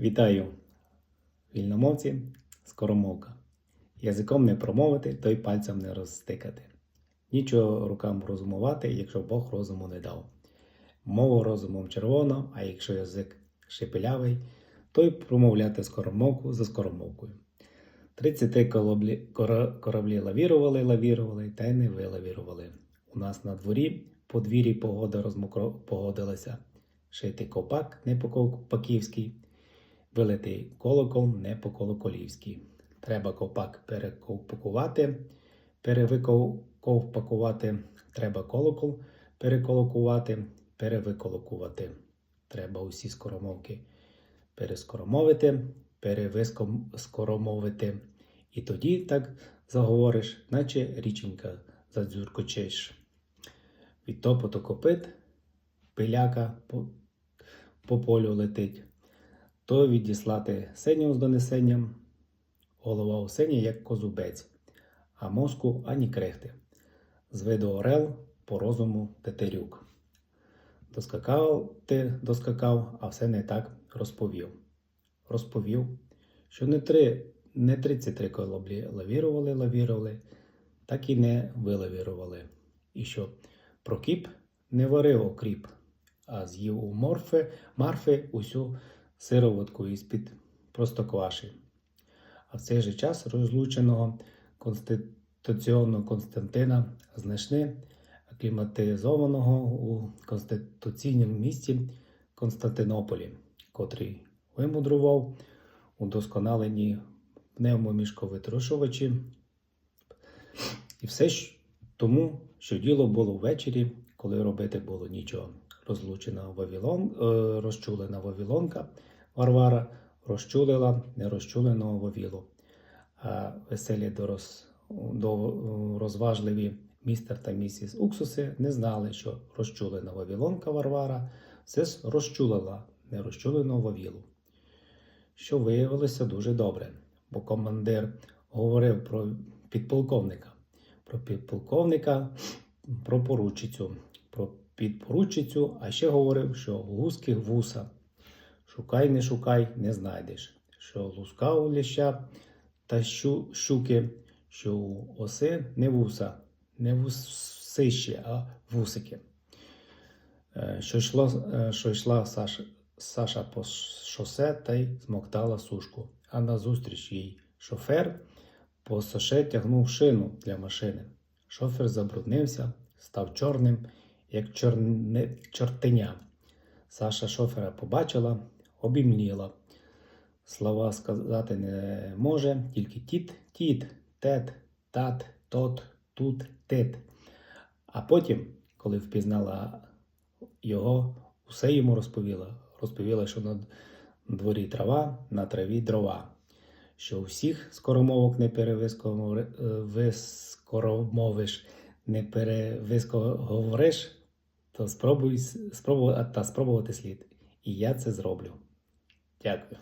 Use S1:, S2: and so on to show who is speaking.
S1: Вітаю, вільномовці, скоромовка. Язиком не промовити, то й пальцем не розстикати. Нічого рукам розумувати, якщо Бог розуму не дав. Мова розумом червона, а якщо язик шепелявий, то й промовляти скоромовку за скоромовкою. 33 кораблі, кораблі лавірували, лавірували, та й не вилавірували. У нас на дворі подвір'ї погода розмокро погодилася. Шити копак не по-копаківськи, вилитий колокол не по-колоколівськи. Треба копак перековпакувати, перевиковпакувати. Треба колокол переколокувати, перевиколокувати. Треба усі скоромовки перескоромовити, перевискоромовити. І тоді так заговориш, наче річенька задзюркочеш. Від топоту копит пиляка по, по полю летить. То відіслати синього з донесенням, голова у сині, як козубець, а мозку ані крихти. З виду орел по розуму тетерюк. Доскакав ти доскакав, а все не так розповів. Розповів, що не три, не 33 кораблі лавірували, лавірували, так і не вилавірували. І що Прокіп не варив окріп, а з'їв у морфи, марфи усю сироватку із-під простокваші. А в цей же час розлученого конституційного Константина знайшли акліматизованого у конституційному місті Константинополі, котрий вимудрував удосконалені пневмомішковитрушувачі. І все ж тому, що діло було ввечері, коли робити було нічого. Розлучена Вавилон, е, розчулена Вавилонка Варвара розчулила нерозчуленого Вавілу. Веселі е, розважливі містер та місіс Уксуси не знали, що розчулена Вавилонка Варвара все розчулила нерозчуленого Вавілу. Що виявилося дуже добре, бо командир говорив про підполковника про підполковника, про поручицю, про підпоручицю, а ще говорив, що гузьких вуса. Шукай, не шукай, не знайдеш. Що луска у ліща та щу, щуки, що у оси не вуса, не вусище, а вусики. Е, Що йшла, е, що йшла Саша, Саша по шосе та й змоктала сушку, а назустріч їй шофер по соше тягнув шину для машини. Шофер забруднився, став чорним, як чорне, чортеня. Саша шофера побачила, обімліла. Слова сказати не може, тільки тіт, тіт, тет, тат, тот, тут, тит. А потім, коли впізнала його, усе йому розповіла. Розповіла, що на дворі трава, на траві дрова що у всіх скоромовок не перевискоромовиш, не перевискоговориш, то спробуй, спробу, та спробувати слід. І я це зроблю. Дякую.